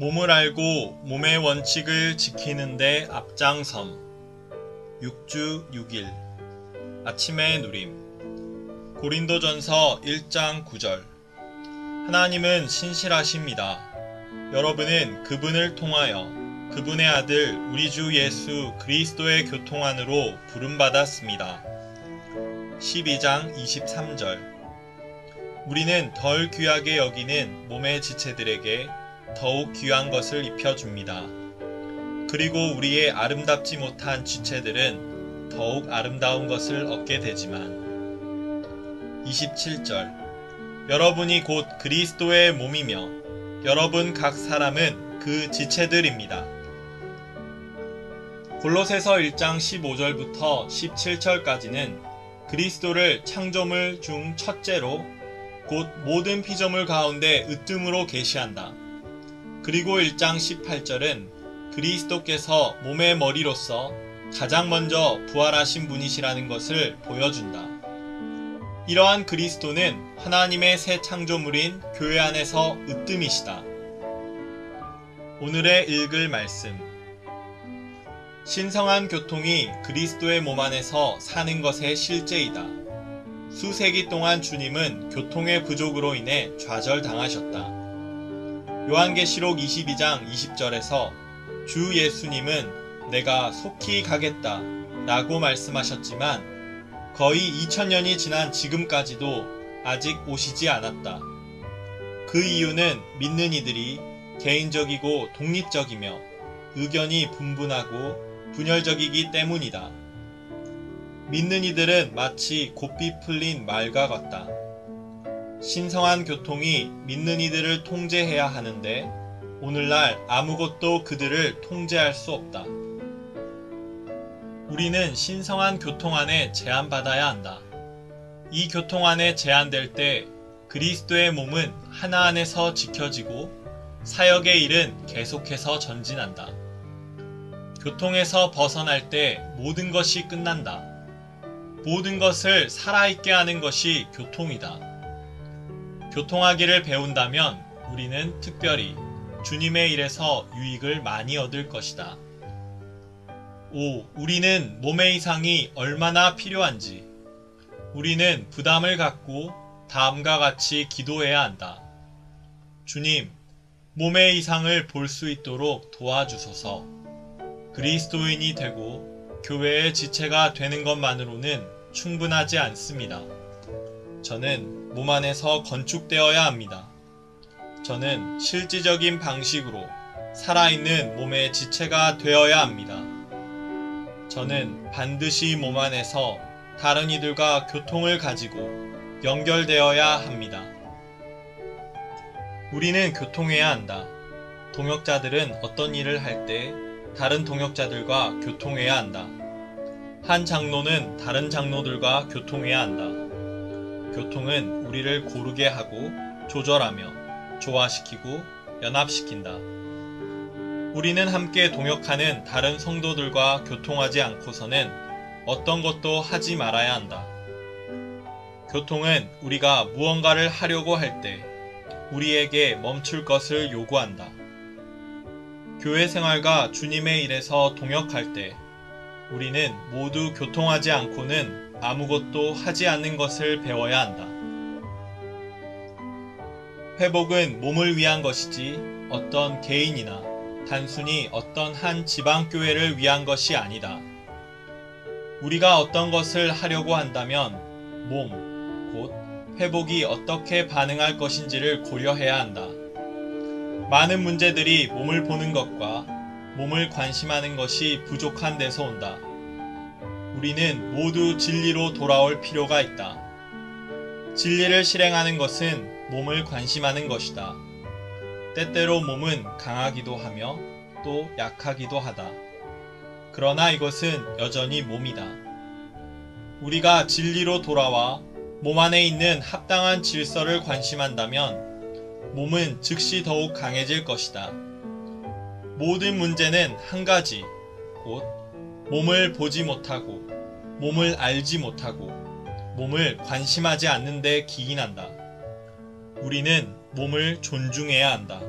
몸을 알고 몸의 원칙을 지키는데 앞장섬. 6주 6일. 아침의 누림. 고린도전서 1장 9절. 하나님은 신실하십니다. 여러분은 그분을 통하여 그분의 아들 우리 주 예수 그리스도의 교통 안으로 부름받았습니다. 12장 23절. 우리는 덜 귀하게 여기는 몸의 지체들에게 더욱 귀한 것을 입혀줍니다. 그리고 우리의 아름답지 못한 지체들은 더욱 아름다운 것을 얻게 되지만 27절 여러분이 곧 그리스도의 몸이며 여러분 각 사람은 그 지체들입니다. 골로새서 1장 15절부터 17절까지는 그리스도를 창조물 중 첫째로 곧 모든 피조물 가운데 으뜸으로 계시한다. 그리고 1장 18절은 그리스도께서 몸의 머리로서 가장 먼저 부활하신 분이시라는 것을 보여준다. 이러한 그리스도는 하나님의 새 창조물인 교회 안에서 으뜸이시다. 오늘의 읽을 말씀. 신성한 교통이 그리스도의 몸 안에서 사는 것의 실제이다. 수세기 동안 주님은 교통의 부족으로 인해 좌절당하셨다. 요한계시록 22장 20절에서 주 예수님은 내가 속히 가겠다 라고 말씀하셨지만 거의 2000년이 지난 지금까지도 아직 오시지 않았다. 그 이유는 믿는 이들이 개인적이고 독립적이며 의견이 분분하고 분열적이기 때문이다. 믿는 이들은 마치 곱비 풀린 말과 같다. 신성한 교통이 믿는 이들을 통제해야 하는데 오늘날 아무것도 그들을 통제할 수 없다. 우리는 신성한 교통 안에 제한받아야 한다. 이 교통 안에 제한될 때 그리스도의 몸은 하나 안에서 지켜지고 사역의 일은 계속해서 전진한다. 교통에서 벗어날 때 모든 것이 끝난다. 모든 것을 살아있게 하는 것이 교통이다. 교통하기를 배운다면 우리는 특별히 주님의 일에서 유익을 많이 얻을 것이다. 5. 우리는 몸의 이상이 얼마나 필요한지. 우리는 부담을 갖고 다음과 같이 기도해야 한다. 주님, 몸의 이상을 볼 수 있도록 도와주소서. 그리스도인이 되고 교회의 지체가 되는 것만으로는 충분하지 않습니다. 저는 몸 안에서 건축되어야 합니다. 저는 실질적인 방식으로 살아있는 몸의 지체가 되어야 합니다. 저는 반드시 몸 안에서 다른 이들과 교통을 가지고 연결되어야 합니다. 우리는 교통해야 한다. 동역자들은 어떤 일을 할 때 다른 동역자들과 교통해야 한다. 한 장로는 다른 장로들과 교통해야 한다. 교통은 우리를 고르게 하고 조절하며 조화시키고 연합시킨다. 우리는 함께 동역하는 다른 성도들과 교통하지 않고서는 어떤 것도 하지 말아야 한다. 교통은 우리가 무언가를 하려고 할 때 우리에게 멈출 것을 요구한다. 교회 생활과 주님의 일에서 동역할 때 우리는 모두 교통하지 않고는 아무것도 하지 않는 것을 배워야 한다. 회복은 몸을 위한 것이지 어떤 개인이나 단순히 어떤 한 지방교회를 위한 것이 아니다. 우리가 어떤 것을 하려고 한다면 몸, 곧 회복이 어떻게 반응할 것인지를 고려해야 한다. 많은 문제들이 몸을 보는 것과 몸을 관심하는 것이 부족한 데서 온다. 우리는 모두 진리로 돌아올 필요가 있다. 진리를 실행하는 것은 몸을 관심하는 것이다. 때때로 몸은 강하기도 하며 또 약하기도 하다. 그러나 이것은 여전히 몸이다. 우리가 진리로 돌아와 몸 안에 있는 합당한 질서를 관심한다면 몸은 즉시 더욱 강해질 것이다. 모든 문제는 한 가지, 곧 몸을 보지 못하고 몸을 알지 못하고 몸을 관심하지 않는데 기인한다. 우리는 몸을 존중해야 한다.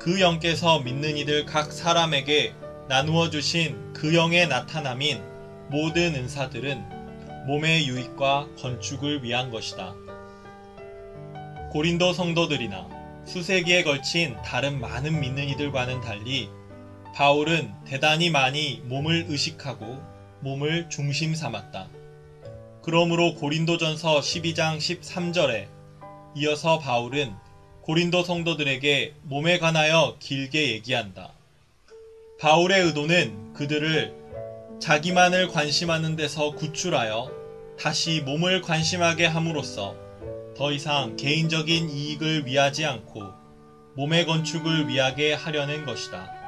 그 영께서 믿는 이들 각 사람에게 나누어 주신 그 영의 나타남인 모든 은사들은 몸의 유익과 건축을 위한 것이다. 고린도 성도들이나 수세기에 걸친 다른 많은 믿는 이들과는 달리 바울은 대단히 많이 몸을 의식하고 몸을 중심 삼았다. 그러므로 고린도전서 12장 13절에 이어서 바울은 고린도 성도들에게 몸에 관하여 길게 얘기한다. 바울의 의도는 그들을 자기만을 관심하는 데서 구출하여 다시 몸을 관심하게 함으로써 더 이상 개인적인 이익을 위하지 않고 몸의 건축을 위하게 하려는 것이다.